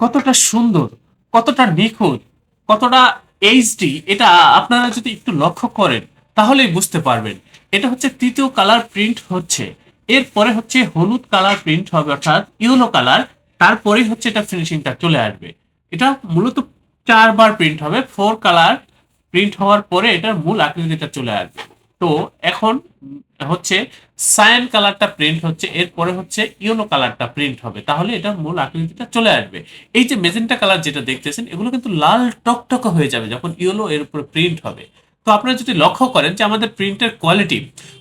কতটা সুন্দর, কতটা নিখুঁত, কতটা এইচডি এটা আপনারা যদি একটু লক্ষ্য করেন, তাহলেই বুঝতে পারবেন। এটা হচ্ছে তৃতীয় কালার প্রিন্ট হচ্ছে। এরপরে হচ্ছে হলুদ কালার প্রিন্ট হবে, অর্থাৎ ইয়েলো কালার তারপরে হচ্ছে এটা ফিনিশিংটা চলে আসবে। এটা মূলত চারবার প্রিন্ট হবে ফোর কালার প্রিন্ট হওয়ার পরে এটার মূল আকৃতিটা চলে আসবে। তো এখন হচ্ছে সায়ান কালারটা প্রিন্ট হচ্ছে, এরপরে হচ্ছে ইয়েলো কালারটা প্রিন্ট হবে। তাহলে এটার মূল আকৃতিটা চলে আসবে। এই যে মেজেন্টা কালার যেটা দেখতেছেন, এগুলো কিন্তু লাল টকটকে হয়ে যাবে যখন ইয়েলো এর উপরে প্রিন্ট হবে। তো আপনারা যদি লক্ষ্য করেন যে আমাদের প্রিন্টের কোয়ালিটি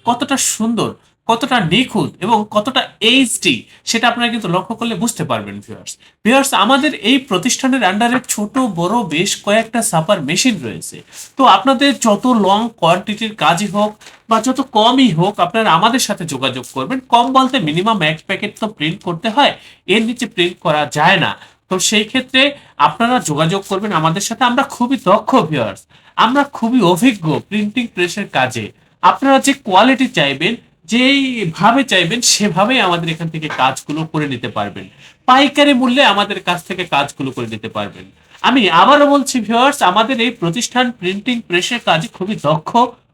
কতটা সুন্দর কতটা নিখুঁত এবং কতটা এইচডি সেটা আপনারা কিন্তু লক্ষ্য করলে বুঝতে পারবেন ভিউয়ার্স ভিউয়ার্স আমাদের এই প্রতিষ্ঠানের আন্ডারে ছোট, বড় বেশ কয়েকটা সাপার মেশিন রয়েছে। তো আপনাদের যত লং কোয়ান্টিটির কাজই হোক বা যত কমই হোক, আপনারা আমাদের সাথে যোগাযোগ করবেন। কম বলতে মিনিমাম এক প্যাকেট তো প্রিন্ট করতে হয়, এর নিচে প্রিন্ট করা যায় না। তো সেই ক্ষেত্রে আপনারা যোগাযোগ করবেন আমাদের সাথে। আমরা খুবই দক্ষ ভিউয়ার্স আমরা খুবই অভিজ্ঞ প্রিন্টিং প্রেসের কাজে। আপনারা যে কোয়ালিটি চাইবেন যেইভাবে চাইবেন সেভাবেই আমাদের এখান থেকে কাজগুলো করে নিতে পারবেন। পাইকারি মূল্যে আমাদের কাছ থেকে কাজগুলো করে নিতে পারবেন। আমি আবারও বলছি ভিউয়ার্স আমাদের এই প্রতিষ্ঠান প্রিন্টিং প্রেসের কাজে খুবই দক্ষ,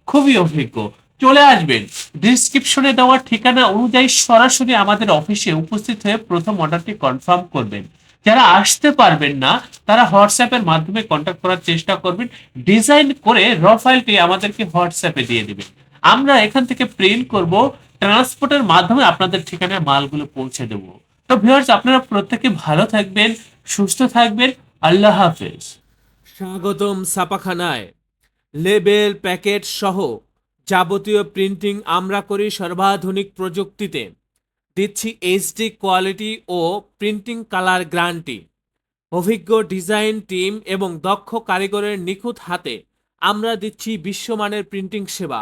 খুবই অভিজ্ঞ। চলে আসবেন। ডিসক্রিপশনে দেওয়া ঠিকানা অনুযায়ী সরাসরি আমাদের অফিসে উপস্থিত হয়ে প্রথম অর্ডারটি কনফার্ম করবেন। যারা আসতে পারবেন না, তারা হোয়াটসঅ্যাপের মাধ্যমে কন্ট্যাক্ট করার চেষ্টা করবেন। ডিজাইন করে র ফাইলটি আমাদেরকে হোয়াটসঅ্যাপে দিয়ে দিবেন। আমরা এখান থেকে প্রিন্ট করব ট্রান্সপোর্টের মাধ্যমে আপনাদের ঠিকানায় মালগুলো পৌঁছে দেব। তো ভিউয়ার্স আপনারা প্রত্যেকে ভালো থাকবেন, সুস্থ থাকবেন, আল্লাহ হাফেজ। স্বাগতম ছাপাখানায়। লেবেল প্যাকেট সহ যাবতীয় প্রিন্টিং আমরা করি সর্বাধুনিক প্রযুক্তিতে। দিচ্ছি এইচডি কোয়ালিটি ও প্রিন্টিং কালার গ্যারান্টি অভিজ্ঞ ডিজাইন টিম এবং দক্ষ কারিগরের নিখুঁত হাতে আমরা দিচ্ছি বিশ্বমানের প্রিন্টিং সেবা।